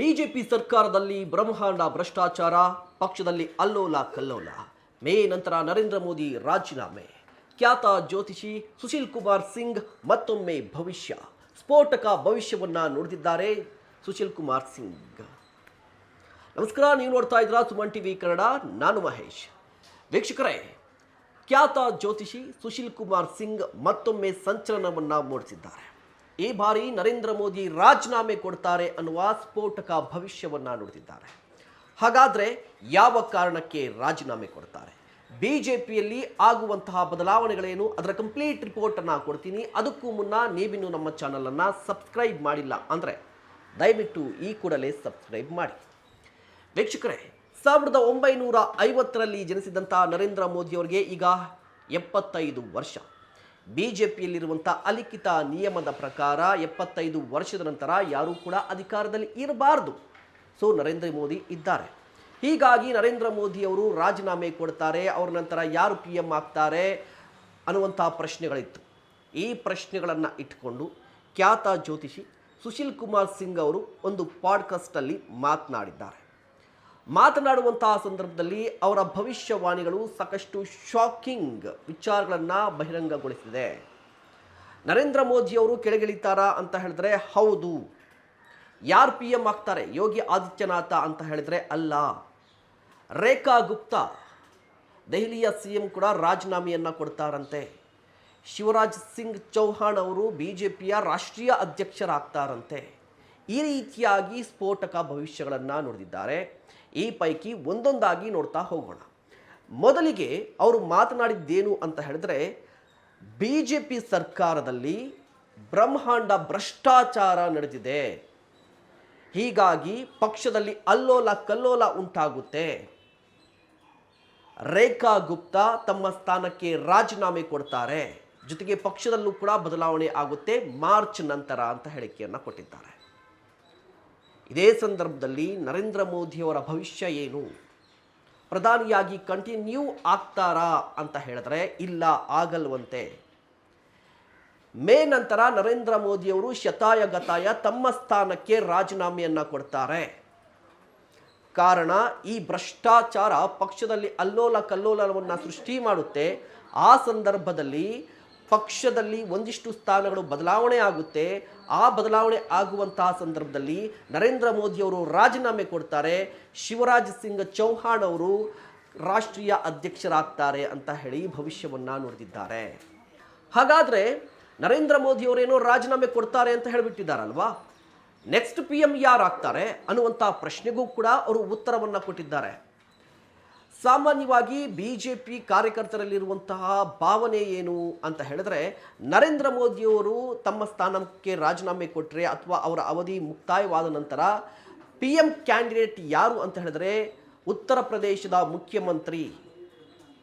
BJP ಸರ್ಕಾರದಲ್ಲಿ ಬ್ರಹ್ಮಾಂಡ ಭ್ರಷ್ಟಾಚಾರ, ಪಕ್ಷದಲ್ಲಿ ಅಲ್ಲೋಲ ಕಲ್ಲೋಲ. ಮೇ ನಂತರ ನರೇಂದ್ರ ಮೋದಿ ರಾಜೀನಾಮೆ. ಖ್ಯಾತ ಜ್ಯೋತಿಷಿ ಸುಶೀಲ್ ಕುಮಾರ್ ಸಿಂಗ್ ಮತ್ತೊಮ್ಮೆ ಭವಿಷ್ಯ. ಸ್ಫೋಟಕ ಭವಿಷ್ಯವನ್ನು ನುಡಿದಿದ್ದಾರೆ ಸುಶೀಲ್ ಕುಮಾರ್ ಸಿಂಗ್. ನಮಸ್ಕಾರ, ನೀವು ನೋಡ್ತಾ ಇದ್ದೀರಾ ಸುಮನ್ ಟಿವಿ ಕನ್ನಡ. ನಾನು ಮಹೇಶ್. ವೀಕ್ಷಕರೇ, ಖ್ಯಾತ ಜ್ಯೋತಿಷಿ ಸುಶೀಲ್ ಕುಮಾರ್ ಸಿಂಗ್ ಮತ್ತೊಮ್ಮೆ ಸಂಚಲನವನ್ನು ಮೂಡಿಸಿದ್ದಾರೆ. ಈ ಬಾರಿ ನರೇಂದ್ರ ಮೋದಿ ರಾಜೀನಾಮೆ ಕೊಡ್ತಾರೆ ಅನ್ನುವ ಸ್ಫೋಟಕ ಭವಿಷ್ಯವನ್ನ ನುಡಿದಿದ್ದಾರೆ. ಹಾಗಾದ್ರೆ ಯಾವ ಕಾರಣಕ್ಕೆ ರಾಜೀನಾಮೆ ಕೊಡ್ತಾರೆ? ಬಿಜೆಪಿಯಲ್ಲಿ ಆಗುವಂತಹ ಬದಲಾವಣೆಗಳೇನು? ಅದರ ಕಂಪ್ಲೀಟ್ ರಿಪೋರ್ಟ್ ಅನ್ನ ಕೊಡ್ತೀನಿ. ಅದಕ್ಕೂ ಮುನ್ನ ನೀವಿನ್ನು ನಮ್ಮ ಚಾನಲನ್ನು ಸಬ್ಸ್ಕ್ರೈಬ್ ಮಾಡಿಲ್ಲ ಅಂದ್ರೆ ದಯವಿಟ್ಟು ಈ ಕೂಡಲೇ ಸಬ್ಸ್ಕ್ರೈಬ್ ಮಾಡಿ. ವೀಕ್ಷಕರೇ, ಸಾವಿರದ ಒಂಬೈನೂರ ಐವತ್ತರಲ್ಲಿ ಜನಿಸಿದಂಥ ನರೇಂದ್ರ ಮೋದಿಯವರಿಗೆ ಈಗ ಎಪ್ಪತ್ತೈದು ವರ್ಷ. ಬಿ ಜೆ ಪಿಯಲ್ಲಿರುವಂಥ ಅಲಿಖಿತ ನಿಯಮದ ಪ್ರಕಾರ ಎಪ್ಪತ್ತೈದು ವರ್ಷದ ನಂತರ ಯಾರೂ ಕೂಡ ಅಧಿಕಾರದಲ್ಲಿ ಇರಬಾರ್ದು. ಸೊ, ನರೇಂದ್ರ ಮೋದಿ ಇದ್ದಾರೆ. ಹೀಗಾಗಿ ನರೇಂದ್ರ ಮೋದಿಯವರು ರಾಜೀನಾಮೆ ಕೊಡ್ತಾರೆ, ಅವರ ನಂತರ ಯಾರು ಪಿ ಎಂ ಆಗ್ತಾರೆ ಅನ್ನುವಂಥ ಪ್ರಶ್ನೆಗಳಿತ್ತು. ಈ ಪ್ರಶ್ನೆಗಳನ್ನು ಇಟ್ಕೊಂಡು ಖ್ಯಾತ ಜ್ಯೋತಿಷಿ ಸುಶೀಲ್ ಕುಮಾರ್ ಸಿಂಗ್ ಅವರು ಒಂದು ಪಾಡ್ಕಾಸ್ಟಲ್ಲಿ ಮಾತನಾಡಿದ್ದಾರೆ. ಮಾತನಾಡುವಂತಹ ಸಂದರ್ಭದಲ್ಲಿ ಅವರ ಭವಿಷ್ಯವಾಣಿಗಳು ಸಾಕಷ್ಟು ಶಾಕಿಂಗ್ ವಿಚಾರಗಳನ್ನು ಬಹಿರಂಗಗೊಳಿಸಿದೆ. ನರೇಂದ್ರ ಮೋದಿಯವರು ಕೆಳಗಿಳಿತಾರಾ ಅಂತ ಹೇಳಿದ್ರೆ, ಹೌದು. ಯಾರು ಪಿ ಎಂ ಆಗ್ತಾರೆ? ಯೋಗಿ ಆದಿತ್ಯನಾಥ ಅಂತ ಹೇಳಿದ್ರೆ, ಅಲ್ಲ. ರೇಖಾ ಗುಪ್ತಾ ದೆಹಲಿಯ ಸಿ ಎಂ ಕೂಡ ರಾಜೀನಾಮೆಯನ್ನು ಕೊಡ್ತಾರಂತೆ. ಶಿವರಾಜ್ ಸಿಂಗ್ ಚೌಹಾಣ್ ಅವರು ಬಿ ಜೆ ಪಿಯ ರಾಷ್ಟ್ರೀಯ ಅಧ್ಯಕ್ಷರಾಗ್ತಾರಂತೆ. ಈ ರೀತಿಯಾಗಿ ಸ್ಫೋಟಕ ಭವಿಷ್ಯಗಳನ್ನು ನುಡಿದಿದ್ದಾರೆ. ಈ ಪೈಕಿ ಒಂದೊಂದಾಗಿ ನೋಡ್ತಾ ಹೋಗೋಣ. ಮೊದಲಿಗೆ ಅವರು ಮಾತನಾಡಿದ್ದೇನು ಅಂತ ಹೇಳಿದ್ರೆ, ಬಿ ಜೆ ಪಿ ಸರ್ಕಾರದಲ್ಲಿ ಬ್ರಹ್ಮಾಂಡ ಭ್ರಷ್ಟಾಚಾರ ನಡೆದಿದೆ. ಹೀಗಾಗಿ ಪಕ್ಷದಲ್ಲಿ ಅಲ್ಲೋಲ ಕಲ್ಲೋಲ ಉಂಟಾಗುತ್ತೆ. ರೇಖಾ ಗುಪ್ತಾ ತಮ್ಮ ಸ್ಥಾನಕ್ಕೆ ರಾಜೀನಾಮೆ ಕೊಡ್ತಾರೆ. ಜೊತೆಗೆ ಪಕ್ಷದಲ್ಲೂ ಕೂಡ ಬದಲಾವಣೆ ಆಗುತ್ತೆ ಮಾರ್ಚ್ ನಂತರ ಅಂತ ಹೇಳಿಕೆಯನ್ನು ಕೊಟ್ಟಿದ್ದಾರೆ. ಇದೇ ಸಂದರ್ಭದಲ್ಲಿ ನರೇಂದ್ರ ಮೋದಿಯವರ ಭವಿಷ್ಯ ಏನು? ಪ್ರಧಾನಿಯಾಗಿ ಕಂಟಿನ್ಯೂ ಆಗ್ತಾರಾ ಅಂತ ಹೇಳಿದ್ರೆ, ಇಲ್ಲ, ಆಗಲ್ವಂತೆ. ಮೇ ನಂತರ ನರೇಂದ್ರ ಮೋದಿಯವರು ಶತಾಯ ಗತಾಯ ತಮ್ಮ ಸ್ಥಾನಕ್ಕೆ ರಾಜೀನಾಮೆಯನ್ನು ಕೊಡ್ತಾರೆ. ಕಾರಣ, ಈ ಭ್ರಷ್ಟಾಚಾರ ಪಕ್ಷದಲ್ಲಿ ಅಲ್ಲೋಲ ಕಲ್ಲೋಲವನ್ನು ಸೃಷ್ಟಿ ಮಾಡುತ್ತೆ. ಆ ಸಂದರ್ಭದಲ್ಲಿ ಪಕ್ಷದಲ್ಲಿ ಒಂದಿಷ್ಟು ಸ್ಥಾನಗಳು ಬದಲಾವಣೆ ಆಗುತ್ತೆ. ಆ ಬದಲಾವಣೆ ಆಗುವಂತಹ ಸಂದರ್ಭದಲ್ಲಿ ನರೇಂದ್ರ ಮೋದಿಯವರು ರಾಜೀನಾಮೆ ಕೊಡ್ತಾರೆ. ಶಿವರಾಜ್ ಸಿಂಗ್ ಚೌಹಾಣ್ ಅವರು ರಾಷ್ಟ್ರೀಯ ಅಧ್ಯಕ್ಷರಾಗ್ತಾರೆ ಅಂತ ಹೇಳಿ ಭವಿಷ್ಯವನ್ನು ನುಡಿದಿದ್ದಾರೆ. ಹಾಗಾದರೆ ನರೇಂದ್ರ ಮೋದಿಯವರೇನೋ ರಾಜೀನಾಮೆ ಕೊಡ್ತಾರೆ ಅಂತ ಹೇಳಿಬಿಟ್ಟಿದ್ದಾರಲ್ವಾ? ನೆಕ್ಸ್ಟ್ ಪಿ ಎಂ ಯಾರಾಗ್ತಾರೆ ಅನ್ನುವಂಥ ಪ್ರಶ್ನೆಗೂ ಕೂಡ ಅವರು ಉತ್ತರವನ್ನು ಕೊಟ್ಟಿದ್ದಾರೆ. ಸಾಮಾನ್ಯವಾಗಿ ಬಿ ಜೆ ಪಿ ಕಾರ್ಯಕರ್ತರಲ್ಲಿರುವಂತಹ ಭಾವನೆ ಏನು ಅಂತ ಹೇಳಿದ್ರೆ, ನರೇಂದ್ರ ಮೋದಿಯವರು ತಮ್ಮ ಸ್ಥಾನಕ್ಕೆ ರಾಜೀನಾಮೆ ಕೊಟ್ಟರೆ ಅಥವಾ ಅವರ ಅವಧಿ ಮುಕ್ತಾಯವಾದ ನಂತರ ಪಿ ಎಂ ಕ್ಯಾಂಡಿಡೇಟ್ ಯಾರು ಅಂತ ಹೇಳಿದ್ರೆ, ಉತ್ತರ ಪ್ರದೇಶದ ಮುಖ್ಯಮಂತ್ರಿ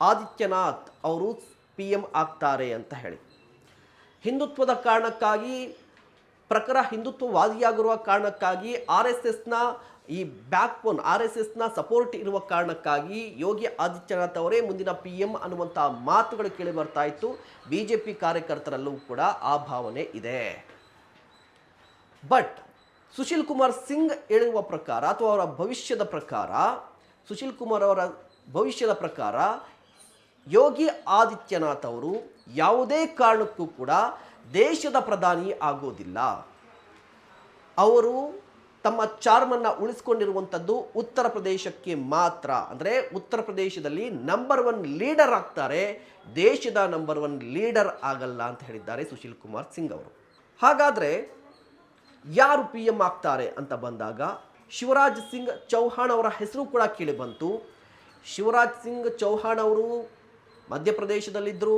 ಆದಿತ್ಯನಾಥ್ ಅವರು ಪಿ ಎಂ ಆಗ್ತಾರೆ ಅಂತ ಹೇಳಿ. ಹಿಂದುತ್ವದ ಕಾರಣಕ್ಕಾಗಿ, ಪ್ರಖರ ಹಿಂದುತ್ವವಾದಿಯಾಗಿರುವ ಕಾರಣಕ್ಕಾಗಿ ಆರ್ ಎಸ್ ಎಸ್ನ ಈ ಬ್ಯಾಕ್ ಬೋನ್ ಆರ್ ಎಸ್ ಎಸ್ನ ಸಪೋರ್ಟ್ ಇರುವ ಕಾರಣಕ್ಕಾಗಿ ಯೋಗಿ ಆದಿತ್ಯನಾಥ್ ಅವರೇ ಮುಂದಿನ ಪಿ ಎಂ ಅನ್ನುವಂಥ ಮಾತುಗಳು ಕೇಳಿ ಬರ್ತಾ ಇತ್ತು. ಬಿ ಜೆ ಪಿ ಕಾರ್ಯಕರ್ತರಲ್ಲೂ ಕೂಡ ಆ ಭಾವನೆ ಇದೆ. ಬಟ್ ಸುಶೀಲ್ ಕುಮಾರ್ ಸಿಂಗ್ ಹೇಳಿರುವ ಪ್ರಕಾರ ಅಥವಾ ಅವರ ಭವಿಷ್ಯದ ಪ್ರಕಾರ, ಸುಶೀಲ್ ಕುಮಾರ್ ಅವರ ಭವಿಷ್ಯದ ಪ್ರಕಾರ ಯೋಗಿ ಆದಿತ್ಯನಾಥ್ ಅವರು ಯಾವುದೇ ಕಾರಣಕ್ಕೂ ಕೂಡ ದೇಶದ ಪ್ರಧಾನಿ ಆಗೋದಿಲ್ಲ. ಅವರು ತಮ್ಮ ಚಾರ್ಮನ್ನು ಉಳಿಸ್ಕೊಂಡಿರುವಂಥದ್ದು ಉತ್ತರ ಪ್ರದೇಶಕ್ಕೆ ಮಾತ್ರ. ಅಂದರೆ ಉತ್ತರ ಪ್ರದೇಶದಲ್ಲಿ ನಂಬರ್ ಒನ್ ಲೀಡರ್ ಆಗ್ತಾರೆ, ದೇಶದ ನಂಬರ್ ಒನ್ ಲೀಡರ್ ಆಗಲ್ಲ ಅಂತ ಹೇಳಿದ್ದಾರೆ ಸುಶೀಲ್ ಕುಮಾರ್ ಸಿಂಗ್ ಅವರು. ಹಾಗಾದರೆ ಯಾರು ಪಿ ಎಂ ಆಗ್ತಾರೆ ಅಂತ ಬಂದಾಗ ಶಿವರಾಜ್ ಸಿಂಗ್ ಚೌಹಾಣ್ ಅವರ ಹೆಸರು ಕೂಡ ಕೇಳಿ ಬಂತು. ಶಿವರಾಜ್ ಸಿಂಗ್ ಚೌಹಾಣ್ ಅವರು ಮಧ್ಯಪ್ರದೇಶದಲ್ಲಿದ್ದರು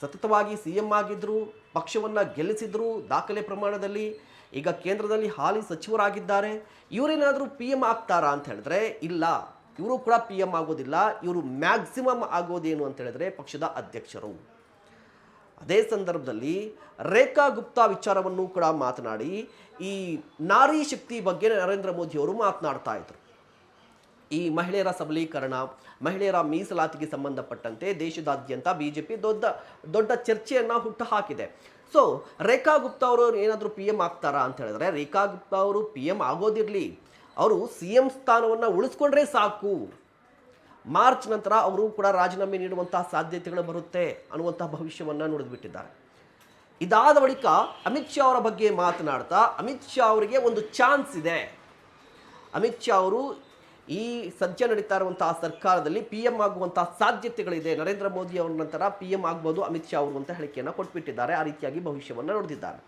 ಸತತವಾಗಿ ಸಿ ಎಂ ಆಗಿದ್ದರು ಪಕ್ಷವನ್ನು ಗೆಲ್ಲಿಸಿದ್ರು ದಾಖಲೆ ಪ್ರಮಾಣದಲ್ಲಿ ಈಗ ಕೇಂದ್ರದಲ್ಲಿ ಹಾಲಿ ಸಚಿವರಾಗಿದ್ದಾರೆ. ಇವರೇನಾದರೂ ಪಿ ಎಂ ಆಗ್ತಾರಾ ಅಂತ ಹೇಳಿದ್ರೆ ಇಲ್ಲ. ಇವರು ಕೂಡ ಪಿ ಎಂ ಆಗೋದಿಲ್ಲ. ಇವರು ಮ್ಯಾಕ್ಸಿಮಮ್ ಆಗೋದೇನು ಅಂತ ಹೇಳಿದ್ರೆ ಪಕ್ಷದ ಅಧ್ಯಕ್ಷರು. ಅದೇ ಸಂದರ್ಭದಲ್ಲಿ ರೇಖಾ ಗುಪ್ತಾ ವಿಚಾರವನ್ನು ಕೂಡ ಮಾತನಾಡಿ ಈ ನಾರಿ ಶಕ್ತಿ ಬಗ್ಗೆ ನರೇಂದ್ರ ಮೋದಿ ಅವರು ಮಾತನಾಡ್ತಾ ಇದ್ರು. ಈ ಮಹಿಳೆಯರ ಸಬಲೀಕರಣ, ಮಹಿಳೆಯರ ಮೀಸಲಾತಿಗೆ ಸಂಬಂಧಪಟ್ಟಂತೆ ದೇಶದಾದ್ಯಂತ ಬಿ ಜೆ ಪಿ ದೊಡ್ಡ ದೊಡ್ಡ ಚರ್ಚೆಯನ್ನು ಹುಟ್ಟು ಹಾಕಿದೆ ಸೊ ರೇಖಾ ಗುಪ್ತಾ ಅವರು ಏನಾದರೂ ಪಿ ಎಂ ಆಗ್ತಾರಾ ಅಂತ ಹೇಳಿದ್ರೆ, ರೇಖಾ ಗುಪ್ತಾ ಅವರು ಪಿ ಎಂ ಆಗೋದಿರಲಿ. ಅವರು ಸಿ ಎಂ ಸ್ಥಾನವನ್ನು ಉಳಿಸ್ಕೊಂಡ್ರೆ ಸಾಕು. ಮಾರ್ಚ್ ನಂತರ ಅವರು ಕೂಡ ರಾಜೀನಾಮೆ ನೀಡುವಂತಹ ಸಾಧ್ಯತೆಗಳು ಬರುತ್ತೆ ಅನ್ನುವಂತಹ ಭವಿಷ್ಯವನ್ನು ನುಡಿದುಬಿಟ್ಟಿದ್ದಾರೆ. ಇದಾದ ಬಳಿಕ ಅಮಿತ್ ಶಾ ಅವರ ಬಗ್ಗೆ ಮಾತನಾಡ್ತಾ, ಅಮಿತ್ ಶಾ ಅವರಿಗೆ ಒಂದು ಚಾನ್ಸ್ ಇದೆ. ಅಮಿತ್ ಶಾ ಅವರು ಈ ಸದ್ಯ ನಡೀತಾ ಇರುವಂತಹ ಸರ್ಕಾರದಲ್ಲಿ ಪಿ ಎಂ ಆಗುವಂತಹ ಸಾಧ್ಯತೆಗಳಿದೆ. ನರೇಂದ್ರ ಮೋದಿ ಅವರ ನಂತರ ಪಿ ಎಂ ಆಗ್ಬೋದು ಅಮಿತ್ ಶಾ ಅವರು ಅಂತ ಹೇಳಿಕೆಯನ್ನು ಕೊಟ್ಬಿಟ್ಟಿದ್ದಾರೆ. ಆ ರೀತಿಯಾಗಿ ಭವಿಷ್ಯವನ್ನು ನೋಡಿದ್ದಾರೆ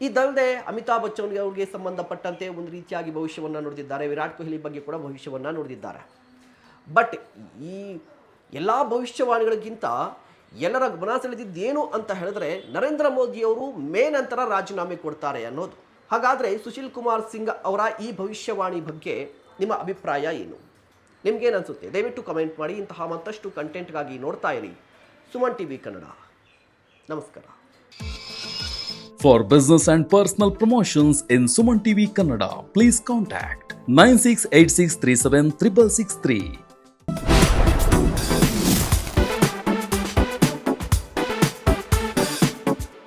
ಇದಲ್ಲದೆ ಅಮಿತಾಬ್ ಬಚ್ಚನ್ ಅವರಿಗೆ ಸಂಬಂಧಪಟ್ಟಂತೆ ಒಂದು ರೀತಿಯಾಗಿ ಭವಿಷ್ಯವನ್ನು ನೋಡಿದ್ದಾರೆ ವಿರಾಟ್ ಕೊಹ್ಲಿ ಬಗ್ಗೆ ಕೂಡ ಭವಿಷ್ಯವನ್ನು ನೋಡಿದ್ದಾರೆ ಬಟ್ ಈ ಎಲ್ಲ ಭವಿಷ್ಯವಾಣಿಗಳಿಗಿಂತ ಎಲ್ಲರ ಗಮನ ಸೆಳೆದಿದ್ದೇನು ಅಂತ ಹೇಳಿದ್ರೆ ನರೇಂದ್ರ ಮೋದಿಯವರು ಮೇ ನಂತರ ರಾಜೀನಾಮೆ ಕೊಡ್ತಾರೆ ಅನ್ನೋದು. ಹಾಗಾದರೆ ಸುಶೀಲ್ ಕುಮಾರ್ ಸಿಂಗ್ ಅವರ ಈ ಭವಿಷ್ಯವಾಣಿ ಬಗ್ಗೆ ನಿಮ್ಮ ಅಭಿಪ್ರಾಯ ಏನು? ನಿಮಗೇನು ಅನಿಸುತ್ತೆ ದಯವಿಟ್ಟು ಕಮೆಂಟ್ ಮಾಡಿ ಇಂತಹ ಮತ್ತಷ್ಟು ಕಂಟೆಂಟ್ಗಾಗಿ ನೋಡ್ತಾ ಇರಿ. Suman T V Kannada. ನಮಸ್ಕಾರ. For business and personal promotions in Suman TV Kannada, please contact 9686376663.